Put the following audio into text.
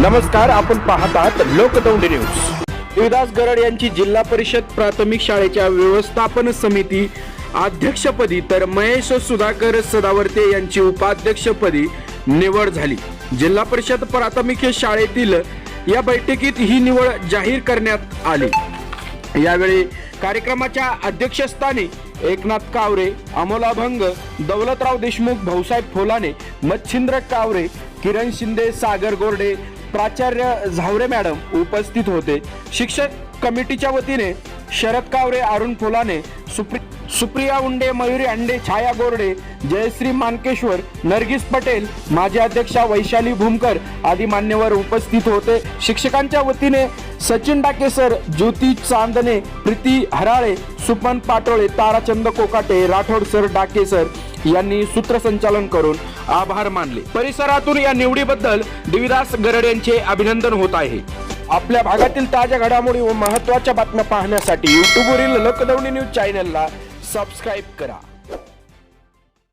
नमस्कार आपण पाहत आहात लोकदौंडी न्यूज. देविदास गरड यांची जिल्हा परिषद प्राथमिक शाळेच्या व्यवस्थापन समिती अध्यक्षपदी तर महेश सुधाकर सदावर्ते यांची उपाध्यक्षपदी निवड झाली. जिल्हा परिषद प्राथमिक शाळेतील या बैठकीत ही निवड जाहीर करण्यात आली. यावेळी कार्यक्रमाच्या अध्यक्षस्थानी एकनाथ कावरे अमोला भंग दौलतराव देशमुख भाऊसाहेब फोलाने मच्छिंद्र कावरे किरण शिंदे सागर गोरडे प्राचार्य झावरे मॅडम उपस्थित होते. शिक्षक कमिटीच्या वतीने शरद कावरे अरुण फुलाने सुप्रि सुप्रिया उंडे मयुरी अंडे छाया गोरडे जयश्री मानकेश्वर नरगिस पटेल माजी अध्यक्षा वैशाली भूमकर आदी मान्यवर उपस्थित होते. शिक्षकांच्या वतीने सचिन डाकेसर ज्योती चांदणे प्रीती हराळे सुपन पाटोळे ताराचंद कोकाटे राठोड सर डाकेसर यांनी सूत्रसंचालन करून आभार मानले. परिसरातून या निवडीबद्दल देविदास गरड यांचे अभिनंदन होत आहे. आपल्या भागातील ताज्या घडामोडी व महत्त्वाच्या बातम्या पाहण्यासाठी युट्यूबवरील लोकदौंडी न्यूज चॅनलला सबस्क्राईब करा.